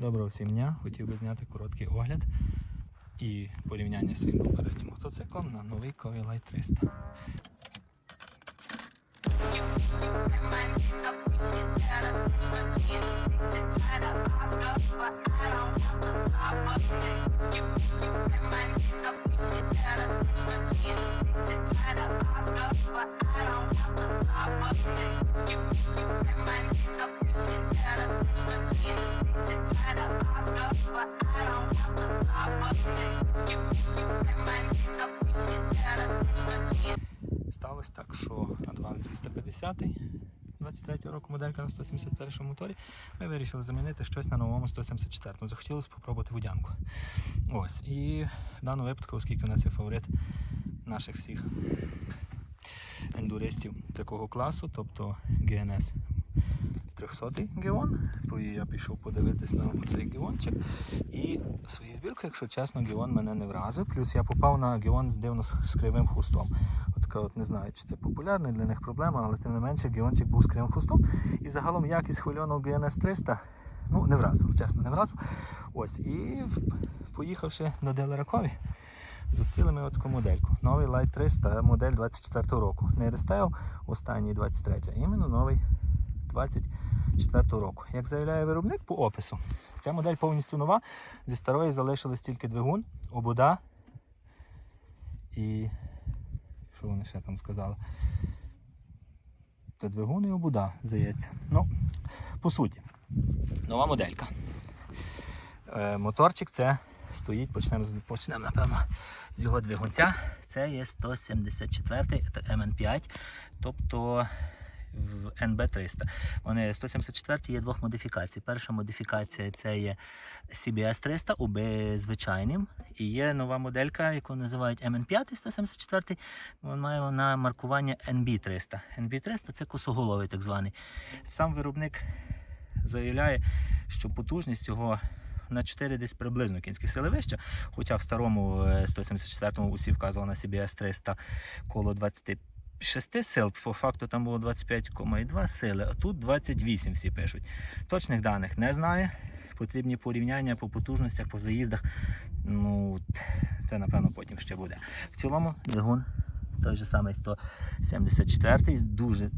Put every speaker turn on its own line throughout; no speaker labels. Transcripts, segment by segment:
Доброго всім дня. Хотів би зняти короткий огляд і порівняння з своїм попереднім мотоциклом на новий Light 300. 250 23 року моделька на 171 моторі. Ми вирішили замінити щось на новому 174 -му. Захотілося спробувати водянку. Ось. І в даному випадку, оскільки у нас є фаворит наших всіх ендуристів такого класу, тобто GNS 300 Геон, бо я пішов подивитись на цей геончик. І свої збірки, якщо чесно, геон мене не вразив. Плюс я попав на геон дивно з кривим хвостом. От така от не знаю, чи це популярна для них проблема, але тим не менше геончик був з кривим хвостом. І загалом якість хвильоного GNS 300 ну, не вразив, чесно, не вразив. Ось. І поїхавши до Делеракові, зустріли ми таку модельку. Новий Light 300, модель 24 року. Не рестайл, останній 23, а іменно новий 24 року. Як заявляє виробник по опису, ця модель повністю нова. Зі старої залишились тільки двигун, обода і. Що вони ще там сказали? Та двигун і обода, здається. Ну, по суті, нова моделька. Е, моторчик це стоїть, почнемо, почнемо напевно, з його двигунця. Це є 174 МН5, тобто в NB300. Вони 174 є двох модифікацій. Перша модифікація це є CBS 300 УБ звичайним. І є нова моделька, яку називають MN5 174. Він має вона маркування NB300. NB300 це косоголовий так званий. Сам виробник заявляє, що потужність його на 4 десь приблизно кінські сили вища. Хоча в старому е, 174-му усі вказували на CBS 300 коло 26 сил, по факту там було 25,2 сили, а тут 28 всі пишуть. Точних даних не знаю. Потрібні порівняння по потужностях, по заїздах. Ну, це напевно потім ще буде. В цілому двигун той же самий 174 дуже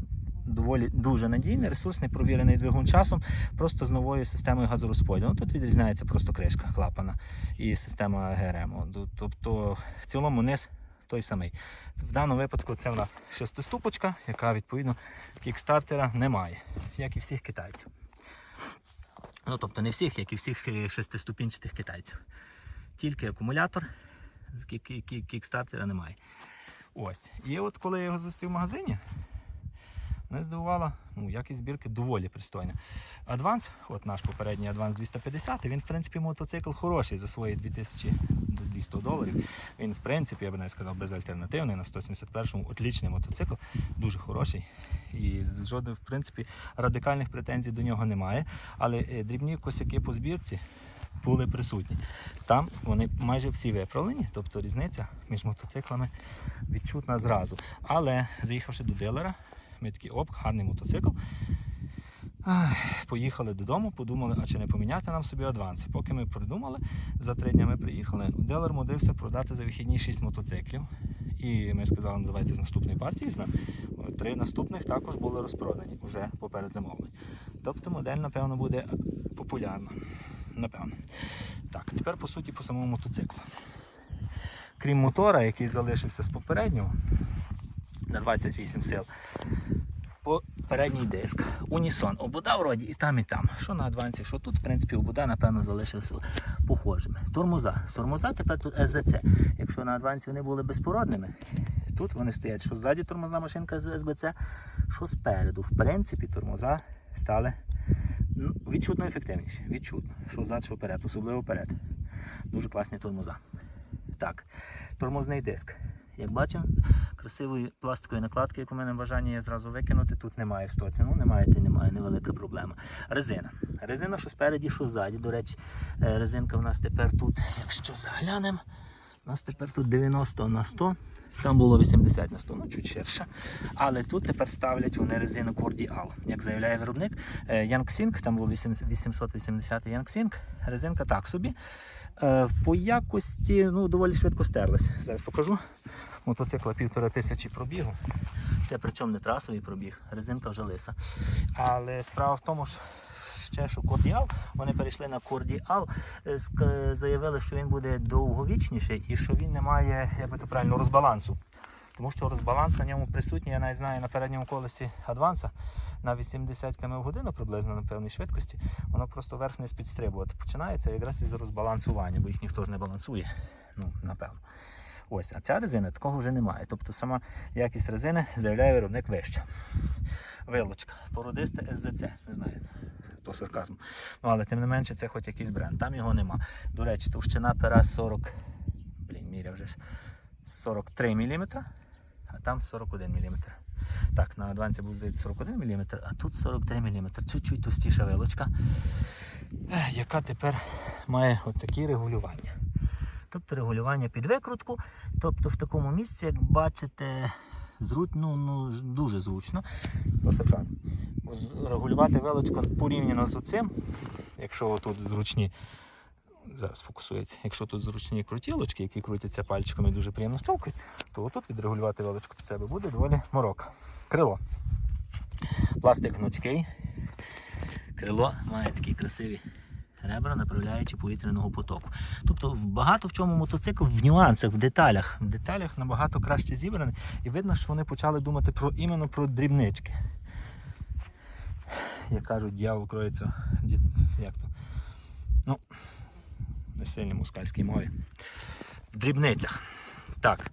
доволі дуже надійний, ресурсний, провірений двигун часом, просто з новою системою газорозподілу. Ну, Тут відрізняється просто кришка клапана і система ГРМ. Тобто в цілому низ той самий. В даному випадку це в нас шестиступочка, яка відповідно кікстартера немає, як і всіх китайців. Ну, тобто не всіх, як і всіх е, шестиступінчатих китайців. Тільки акумулятор з кік- кік- кікстартера немає. Ось. І от коли я його зустрів в магазині, мене здивувала ну, якість збірки доволі пристойна. Адванс, от наш попередній Адванс 250, він в принципі мотоцикл хороший за свої 2000 до 200 доларів. Він в принципі, я би навіть сказав, безальтернативний на 171-му отлічний мотоцикл, дуже хороший. І жодних, в принципі, радикальних претензій до нього немає. Але е, дрібні косяки по збірці були присутні. Там вони майже всі виправлені, тобто різниця між мотоциклами відчутна зразу. Але заїхавши до дилера, ми такі оп, гарний мотоцикл. Поїхали додому, подумали, а чи не поміняти нам собі адванси. Поки ми придумали, за три дні ми приїхали. Дилер мудрився продати за вихідні 6 мотоциклів. І ми сказали, ну давайте з наступної партії візьмемо. Три наступних також були розпродані вже поперед замовлень. Тобто модель, напевно, буде популярна. Напевно. Так, тепер по суті по самому мотоциклу. Крім мотора, який залишився з попереднього на 28 сил, по передній диск. Унісон. Обуда вроді і там, і там. Що на адвансі, що тут, в принципі, обуда, напевно, залишилися похожими. Тормоза. Тормоза тепер тут СЗЦ. Якщо на адвансі вони були безпородними, тут вони стоять, що ззаді тормозна машинка з СБЦ, що спереду. В принципі, тормоза стали ну, відчутно ефективніші. Відчутно. Що зад, що вперед, особливо вперед. Дуже класні тормоза. Так, тормозний диск. Як бачимо, красивої пластикової накладки, яку в мене бажання є зразу викинути, тут немає в стоці. Ну, немає, то немає, невелика проблема. Резина. Резина, що спереді, що ззаді. До речі, е, резинка в нас тепер тут, якщо заглянемо, У нас тепер тут 90 на 100, там було 80 на 100, ну чуть ширше. Але тут тепер ставлять вони резину Cordial. Як заявляє виробник, е, Yangsing, там був 800 880 Yangsing, резинка так собі. Е, По якості ну, доволі швидко стерлась. Зараз покажу. Мотоцикла півтора тисячі пробігу. Це причому не трасовий пробіг, резинка вже лиса. Але справа в тому, що що кордіал, вони перейшли на кордіал, е, заявили, що він буде довговічніший і що він не має, як би то правильно, розбалансу. Тому що розбаланс на ньому присутній, я навіть знаю на передньому колесі адванса на 80 км в годину приблизно на певній швидкості, воно просто верх не підстрибувати починається якраз із розбалансування, бо їх ніхто ж не балансує. Ну, напевно. Ось, а ця резина такого вже немає. Тобто сама якість резини заявляє виробник вища. Вилочка, породисте СЗЦ, не знаю, то сарказм. Ну, але тим не менше, це хоч якийсь бренд. Там його нема. До речі, товщина пера 40, блін, міря вже ж 43 мм, а там 41 мм. Так, на адванці здається 41 мм, а тут 43 мм. Чуть-чуть товстіша вилочка, яка тепер має от такі регулювання. Тобто регулювання під викрутку. Тобто в такому місці, як бачите, зру... ну, ну, дуже зручно. То сарказм. Регулювати велочку порівняно з оцим, якщо тут зручні, зараз фокусується, якщо тут зручні крутілочки, які крутяться пальчиками і дуже приємно щовкають, то отут відрегулювати велочку під себе буде доволі морока. Крило. Пластик гнучкий. Крило має такі красиві ребра, направляючи повітряного потоку. Тобто багато в чому мотоцикл в нюансах, в деталях. В деталях набагато краще зібраний. І видно, що вони почали думати про іменно про дрібнички. Як кажуть, дьявол кроється. Як то? Ну, на сильній мускальській мові. В дрібницях. Так,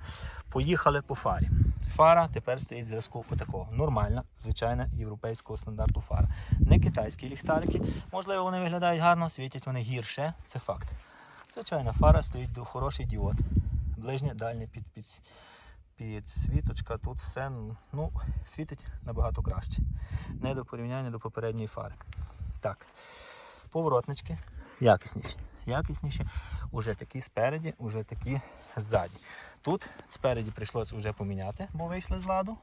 поїхали по фарі. Фара тепер стоїть в зв'язку такого. Нормальна, звичайна європейського стандарту фара. Не китайські ліхтарики. Можливо, вони виглядають гарно, світять вони гірше, це факт. Звичайна фара стоїть до хороший діод. Ближнє, дальнє під, під, підсвіточка. Тут все ну, світить набагато краще. Не до порівняння до попередньої фари. Так, поворотнички якісніші. Якісніші. Уже такі спереді, уже такі ззаді. Тут спереді прийшлося вже поміняти, бо вийшли з ладу.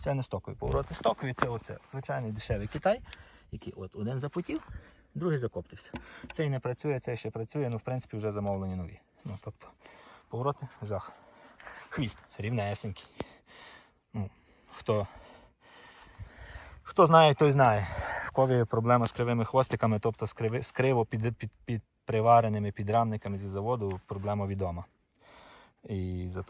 Це не стокові повороти. Стокові це оце звичайний дешевий Китай, який от один запотів, другий закоптився. Цей не працює, цей ще працює, ну в принципі вже замовлені нові. Ну, тобто повороти жах. Хвіст рівнесенький. Ну, хто, хто знає, той знає. В кові проблема з кривими хвостиками, тобто з, криво під, під, під привареними підрамниками зі заводу, проблема відома. І за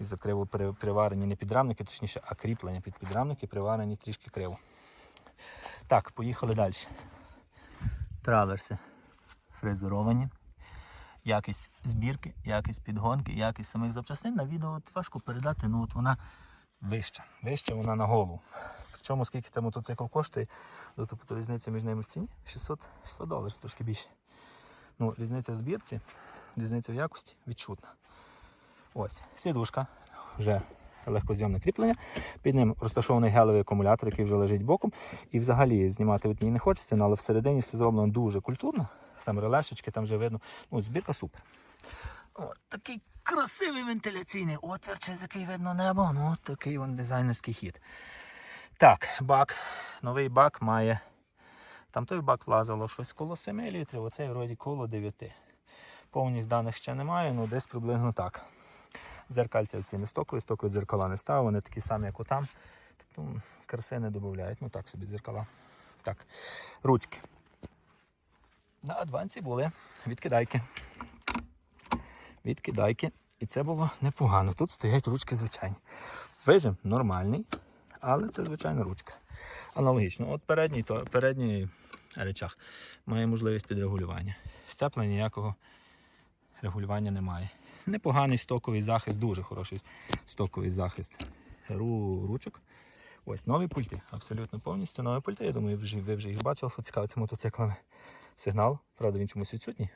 і за криво приварені не підрамники, точніше, а кріплення під підрамники приварені трішки криво. Так, поїхали далі. Траверси фрезеровані. Якість збірки, якість підгонки, якість самих запчастин на відео от важко передати, ну от вона вища. Вища вона на голову. Причому скільки там мотоцикл коштує, ну, тобто різниця між ними в ціні 600, 600 доларів, трошки більше. Ну, різниця в збірці, різниця в якості відчутна. Ось, сідушка, вже легкозйомне кріплення. Під ним розташований гелевий акумулятор, який вже лежить боком. І взагалі знімати от ній не хочеться, ну, але всередині все зроблено дуже культурно. Там релешечки, там вже видно. Ну, збірка супер. От, такий красивий вентиляційний отвір, через який видно небо. Ну, такий вон дизайнерський хід. Так, бак. Новий бак має. Там той бак влазило щось коло 7 літрів, оцей вроді коло 9. Повність даних ще немає, ну десь приблизно так. Дзеркальця ці не стокові, стокові дзеркала не ставив, вони такі самі, як отам. Тобто краси не додають. Ну так собі дзеркала. Так, ручки. На адвансі були відкидайки. Відкидайки. І це було непогано. Тут стоять ручки звичайні. Вижим нормальний, але це звичайна ручка. Аналогічно. От передній, то, передній речах має можливість підрегулювання. Сцепла ніякого регулювання немає. Непоганий стоковий захист, дуже хороший стоковий захист ру, ручок. Ось нові пульти, абсолютно повністю нові пульти. Я думаю, ви вже, ви вже їх бачили, хто цікавиться мотоциклами. Сигнал, правда, він чомусь відсутній.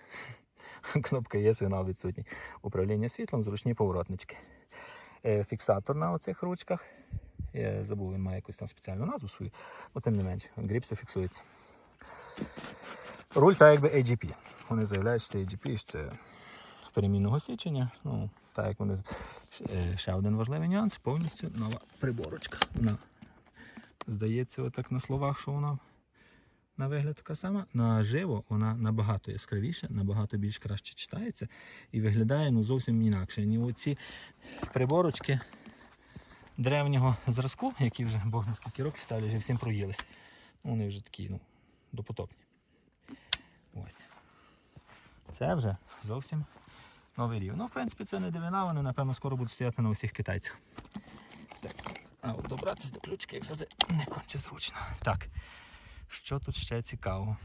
Кнопка є, сигнал відсутній. Управління світлом, зручні поворотнички. Е, Фіксатор на оцих ручках. Я забув, він має якусь там спеціальну назву свою, але тим не менше, гріпси фіксується. Руль так якби AGP. Вони заявляють, що це AGP, що це перемінного січення. Ну, так як вони е, ще один важливий нюанс, повністю нова приборочка. Вона здається, отак на словах, що вона на вигляд така сама. Наживо вона набагато яскравіша, набагато більш краще читається і виглядає ну, зовсім інакше. Ні оці приборочки древнього зразку, які вже Бог на скільки років ставлять, вже всім проїлись. Вони вже такі, ну, допотопні. Ось. Це вже зовсім новий рівень. Ну, в принципі, це не дивина, вони, напевно, скоро будуть стояти на усіх китайцях. Так. А от добратися до ключки, як завжди, не конче зручно. Так. Що тут ще цікаво?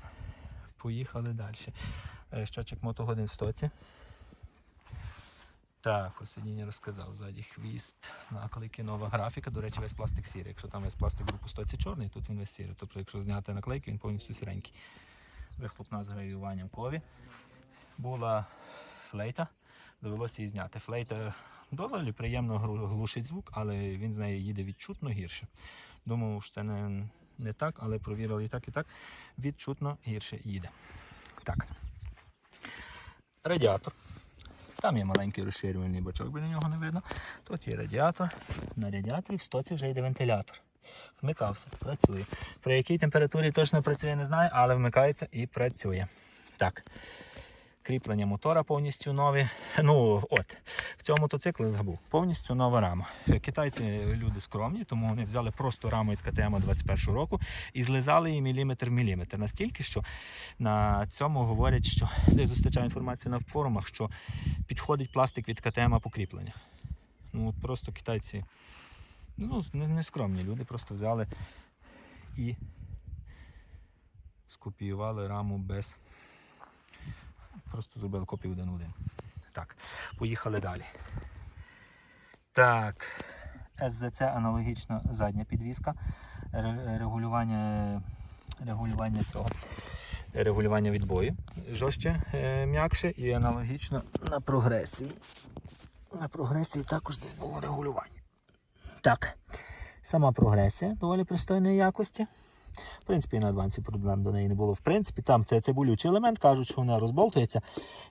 Поїхали далі. Е, Щочик мотогодин стоці. Так, про сидіння розказав. Ззаді хвіст, наклейки, нова графіка. До речі, весь пластик сірий. Якщо там весь пластик був по стоці чорний, тут він весь сірий. Тобто, якщо зняти наклейки, він повністю сіренький. Вихлопна з гравіюванням кові. Була флейта, довелося її зняти. Флейта доволі приємно глушить звук, але він з нею їде відчутно гірше. Думав, що це не, не так, але провірили і так, і так. Відчутно гірше їде. Так. Радіатор. Там є маленький розширювальний бачок, біля нього не видно. Тут є радіатор. На радіаторі в стоці вже йде вентилятор. Вмикався, працює. При якій температурі точно працює, не знаю, але вмикається і працює. Так. Кріплення мотора повністю нові. Ну, от, в цьому мотоциклі забув. Повністю нова рама. Китайці люди скромні, тому вони взяли просто раму від КТМ 21 року і злизали її міліметр в міліметр. Настільки, що на цьому говорять, що де зустрічаю інформацію на форумах, що підходить пластик від КТМ покріплення. Ну от просто китайці ну, не скромні люди, просто взяли і скопіювали раму без. Просто зробили копію один один. Так, поїхали далі. Так, СЗЦ аналогічно задня підвіска. Регулювання, регулювання цього. Регулювання відбою жорстче, е, м'якше і аналогічно на прогресії. На прогресії також десь було регулювання. Так, сама прогресія доволі пристойної якості. В принципі, і на адвансі проблем до неї не було. В принципі, там це, болючий елемент, кажуть, що вона розболтується,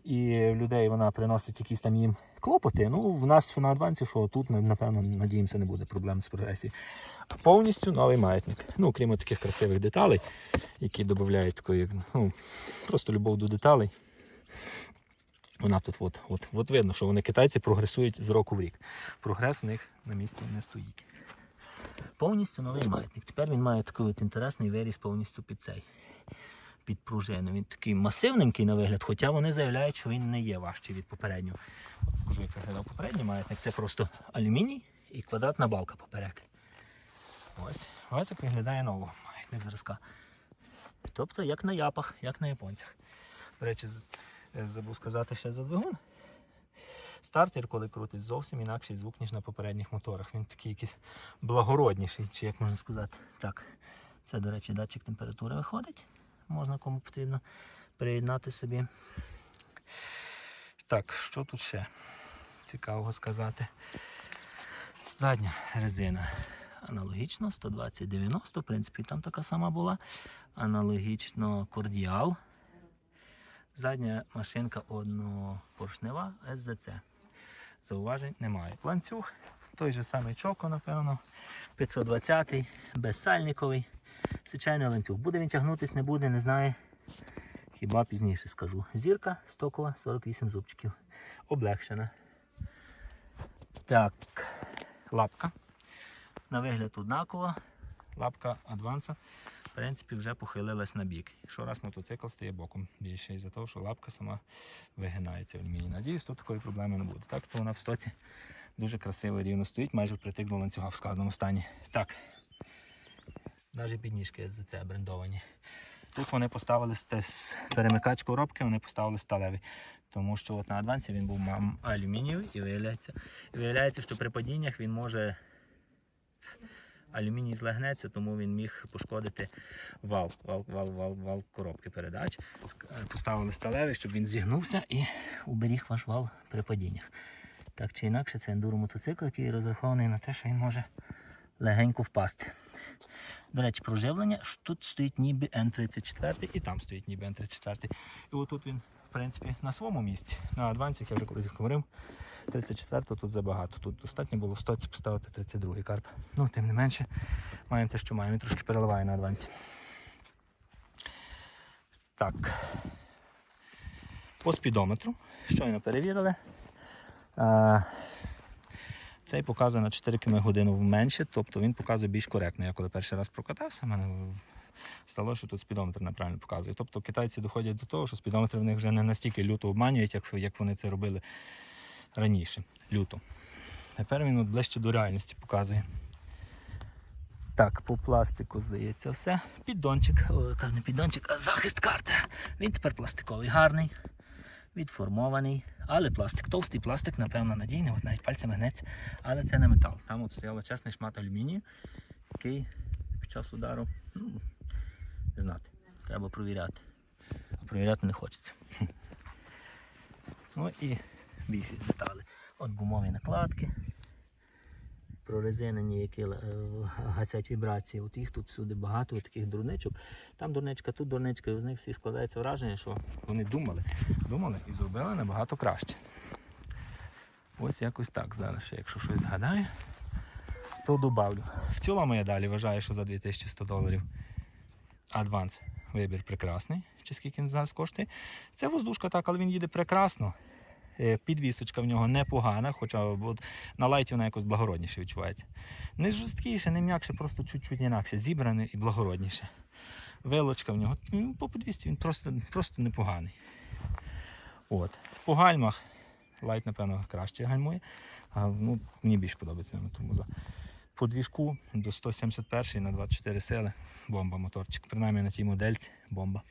і людей вона приносить якісь там їм клопоти. Ну, в нас що на адвансі, що тут, напевно, надіємося, не буде проблем з прогресією. Повністю новий маятник. Ну, крім таких красивих деталей, які додають такої, ну, просто любов до деталей. Вона тут от, от, от видно, що вони китайці прогресують з року в рік. Прогрес в них на місці не стоїть. Повністю новий маятник. Тепер він має такий от інтересний виріс повністю під цей. Під пружину. Він такий масивненький на вигляд, хоча вони заявляють, що він не є важчий від попереднього. Покажу, як виглядав попередній маятник. Це просто алюміній і квадратна балка поперек. Ось, ось як виглядає новий маятник зразка. Тобто, як на япах, як на японцях. До речі, забув сказати ще за двигун. Стартер, коли крутить, зовсім інакший звук, ніж на попередніх моторах. Він такий якийсь благородніший, чи як можна сказати. Так, це, до речі, датчик температури виходить. Можна кому потрібно приєднати собі. Так, що тут ще цікавого сказати? Задня резина. Аналогічно 120-90, в принципі, там така сама була. Аналогічно кордіал. Задня машинка однопоршнева СЗЦ. Зауважень немає. Ланцюг, той же самий чоко, напевно. 520-й, безсальниковий. Звичайний ланцюг. Буде він тягнутись, не буде, не знаю. Хіба пізніше скажу. Зірка стокова, 48 зубчиків. Облегшена. Так, лапка. На вигляд однакова. Лапка адванса в принципі, вже похилилась на бік. Якщо раз мотоцикл стає боком більше із-за того, що лапка сама вигинається в алюміній. Надіюсь, тут такої проблеми не буде. Так, то вона в стоці дуже красиво рівно стоїть, майже впритик до ланцюга в складному стані. Так. Навіть підніжки СЗЦ брендовані. Тут вони поставили з- з перемикач коробки, вони поставили сталевий. Тому що от на адвансі він був алюмінієвий і виявляється, і виявляється, що при падіннях він може алюміній злегнеться, тому він міг пошкодити вал, вал, вал, вал, вал коробки передач. Е, Поставили сталевий, щоб він зігнувся і уберіг ваш вал при падіннях. Так чи інакше, це ендуро мотоцикл, який розрахований на те, що він може легенько впасти. До речі, проживлення ж тут стоїть ніби Н34 і там стоїть ніби Н34. І отут він, в принципі, на своєму місці. На адвансі, як я вже колись говорив, 34 тут забагато. Тут достатньо було в стоці поставити 32-й карп. Ну, тим не менше, маємо те, що маємо. Він трошки переливає на адвансі. Так. По спідометру. Щойно перевірили. А, цей показує на 4 км годину менше, тобто він показує більш коректно. Я коли перший раз прокатався, в мене стало, що тут спідометр неправильно показує. Тобто китайці доходять до того, що спідометри в них вже не настільки люто обманюють, як вони це робили раніше. Люто. Тепер він от ближче до реальності показує. Так, по пластику здається все. Піддончик, о, не піддончик, а захист карти. Він тепер пластиковий, гарний, відформований. Але пластик, товстий пластик, напевно, надійний, от навіть пальцями гнеться, але це не метал. Там от стояла чесний шмат алюмінію, який під час удару, ну, не знати, треба провіряти. А провіряти не хочеться. Ну і більшість деталей. От гумові накладки, прорезинені, які е, гасять вібрації. От їх тут всюди багато, от таких дурничок. Там дурничка, тут дурничка, і з них всі складається враження, що вони думали, думали і зробили набагато краще. Ось якось так зараз, ще, якщо щось згадаю, то добавлю. В цілому я далі вважаю, що за 2100 доларів адванс вибір прекрасний, чи скільки він зараз коштує. Це воздушка так, але він їде прекрасно. Е, Підвісочка в нього непогана, хоча на лайті вона якось благородніше відчувається. Не жорсткіше, не м'якше, просто чуть-чуть інакше. Зібране і благородніше. Вилочка в нього ну, по підвісці він просто, просто непоганий. От. По гальмах лайт, напевно, краще гальмує. А, ну, мені більше подобається тормоза. По двіжку до 171 на 24 сили. Бомба моторчик. Принаймні на цій модельці бомба.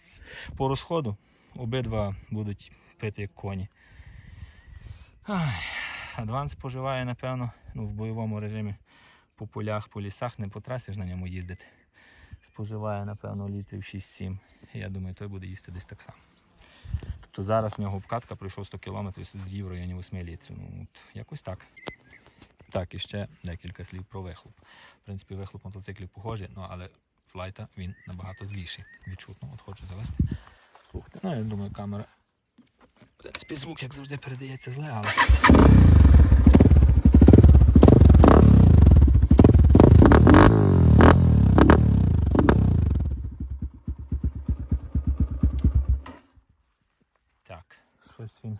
По розходу обидва будуть пити як коні. Адванс споживає, напевно, ну, в бойовому режимі по полях, по лісах, не по трасі ж на ньому їздити. Споживає, напевно, літрів 6-7. Я думаю, той буде їсти десь так само. Тобто зараз в нього обкатка пройшов 100 км з її в районі 8 літрів. Ну, от, якось так. Так, і ще декілька слів про вихлоп. В принципі, вихлоп мотоциклів похожий, ну, але флайта він набагато зліший. Відчутно, от хочу завести. Слухайте, ну я думаю, камера. В принципі, звук, як завжди, передається зле, але. Так, щось він.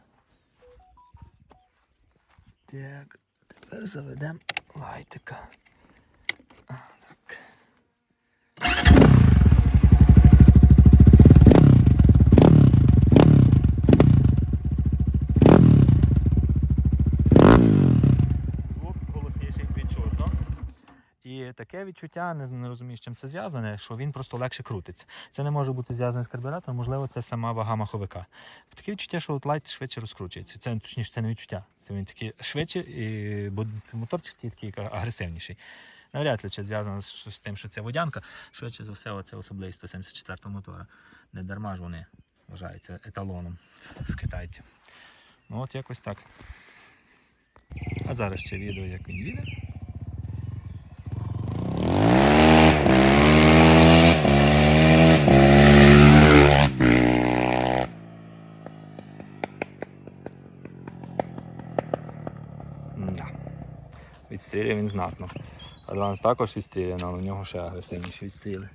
Так, тепер заведемо лайтика. А, так. Звук голосніший відчутно. І таке відчуття, не, не розумію, з чим це зв'язане, що він просто легше крутиться. Це не може бути зв'язане з карбюратором, можливо, це сама вага маховика. Таке відчуття, що от лайт швидше розкручується. Це точніше, це не відчуття. Це він такий швидше, і, бо моторчик такий агресивніший. Навряд ли це зв'язано з, тим, що це водянка. Швидше за все, це особливість 174 мотора. Не дарма ж вони вважаються еталоном в китайців. Ну от якось так. А зараз ще відео, як він їде. Відстрілює він знатно. Адванс також відстрілює, але у нього ще агресивніші відстріли.